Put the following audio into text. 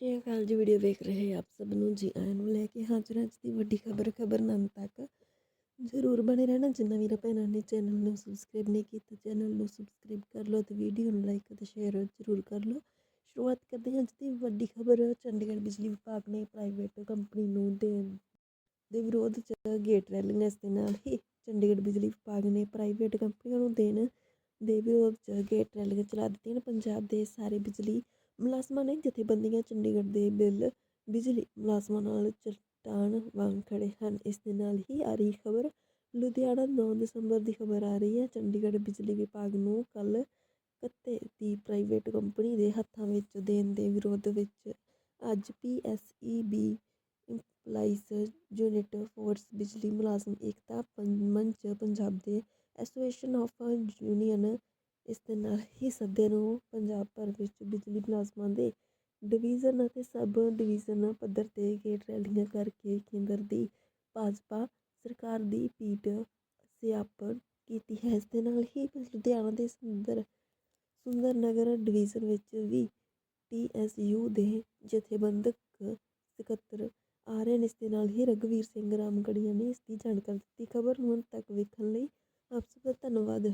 ਸ਼੍ਰੀ ਅਕਾਲ ਜੀ, ਵੀਡੀਓ ਵੇਖ ਰਹੇ ਆਪ ਸਭ ਨੂੰ। ਜੀ ਆਇਆਂ ਨੂੰ ਲੈ ਕੇ ਹਾਜ਼ਰ ਅੱਜ ਦੀ ਵੱਡੀ ਖਬਰ ਖਬਰ ਨੰਨ ਤੱਕ। ਜ਼ਰੂਰ ਬਣੇ ਰਹਿਣਾ, ਜਿੰਨਾ ਵੀਰਾਂ ਭੈਣਾਂ ਨੇ ਚੈਨਲ ਨੂੰ ਸਬਸਕ੍ਰਾਈਬ ਨਹੀਂ ਕੀਤਾ, ਚੈਨਲ ਨੂੰ ਸਬਸਕ੍ਰਾਈਬ ਕਰ ਲਓ ਤੇ ਵੀਡੀਓ ਨੂੰ ਲਾਈਕ ਅਤੇ ਸ਼ੇਅਰ ਜ਼ਰੂਰ ਕਰ ਲਓ। ਸ਼ੁਰੂਆਤ ਕਰਦੇ ਹਾਂ ਅੱਜ ਦੀ ਵੱਡੀ ਖਬਰ। ਚੰਡੀਗੜ੍ਹ ਬਿਜਲੀ ਵਿਭਾਗ ਨੇ ਪ੍ਰਾਈਵੇਟ ਕੰਪਨੀ ਨੂੰ ਦੇਣ ਦੇ ਵਿਰੋਧ 'ਚ ਗੇਟ ਰੈਲਿੰਗ ਇਸ ਦੇ ਨਾਲ ਹੀ ਚੰਡੀਗੜ੍ਹ ਬਿਜਲੀ ਵਿਭਾਗ ਨੇ ਪ੍ਰਾਈਵੇਟ ਕੰਪਨੀਆਂ ਨੂੰ ਦੇਣ ਦੇ ਵਿਰੋਧ 'ਚ ਗੇਟ ਰੈਲਿੰਗ ਚਲਾ ਦਿੱਤੀਆਂ ਨੇ ਪੰਜਾਬ ਦੇ ਸਾਰੇ ਬਿਜਲੀ ਮੁਲਾਜ਼ਮਾਂ ਨੇ ਜਥੇਬੰਦੀਆਂ ਚੰਡੀਗੜ੍ਹ ਦੇ ਬਿੱਲ, ਬਿਜਲੀ ਮੁਲਾਜ਼ਮਾਂ ਨਾਲ ਚਟਾਨ ਵਾਂਗ ਖੜੇ ਹਨ। ਇਸ ਦੇ ਨਾਲ ਹੀ ਆ ਰਹੀ ਖਬਰ, ਲੁਧਿਆਣਾ 9 ਦਸੰਬਰ ਦੀ ਖਬਰ ਆ ਰਹੀ ਹੈ। ਚੰਡੀਗੜ੍ਹ ਬਿਜਲੀ ਵਿਭਾਗ ਨੂੰ ਕੱਲ ਕੱਤੇ ਦੀ ਪ੍ਰਾਈਵੇਟ ਕੰਪਨੀ ਦੇ ਹੱਥਾਂ ਵਿੱਚ ਦੇਣ ਦੇ ਵਿਰੋਧ ਵਿੱਚ ਅੱਜ ਪੀਐਸਈਬੀ ਇੰਪਲਾਈਜ਼ ਯੂਨਿਟ ਫੋਰਸ ਬਿਜਲੀ ਮੁਲਾਜ਼ਮ ਏਕਤਾ ਪੰ- ਮੰਚ, ਪੰਜਾਬ ਦੇ ਐਸੋਸੀਏਸ਼ਨ ਆਫ ਯੂਨੀਅਨ ਇਸ ਦੇ ਨਾਲ ਹੀ ਸੱਦੇ ਨੂੰ ਪੰਜਾਬ ਭਰ ਵਿੱਚ ਬਿਜਲੀ ਮੁਲਾਜ਼ਮਾਂ ਦੇ ਡਿਵੀਜ਼ਨ ਅਤੇ ਸਬ ਡਿਵੀਜ਼ਨ ਪੱਧਰ ਤੇ ਗੇਟ ਰੈਲੀਆਂ ਕਰਕੇ ਕੇਂਦਰ ਦੀ ਭਾਜਪਾ ਸਰਕਾਰ ਦੀ ਪੀਠ ਸਿਆਪਤ ਕੀਤੀ ਹੈ। ਇਸ ਦੇ ਨਾਲ ਹੀ ਲੁਧਿਆਣਾ ਦੇ ਸੁੰਦਰ ਸੁੰਦਰ ਨਗਰ ਡਿਵੀਜ਼ਨ ਵਿੱਚ ਵੀ ਟੀਐਸਯੂ ਦੇ ਜਥੇਬੰਦਕ ਸਕੱਤਰ ਆ ਰਹੇ ਨੇ। ਇਸ ਦੇ ਨਾਲ ਹੀ ਰਘਵੀਰ ਸਿੰਘ ਰਾਮਗੜੀਆ ਨੇ ਇਸ ਦੀ ਜਾਣਕਾਰੀ ਦਿੱਤੀ। ਖਬਰ ਨੂੰ ਅੰਤ ਤੱਕ ਵੇਖਣ ਲਈ ਆਪ ਸਭ ਦਾ ਧੰਨਵਾਦ।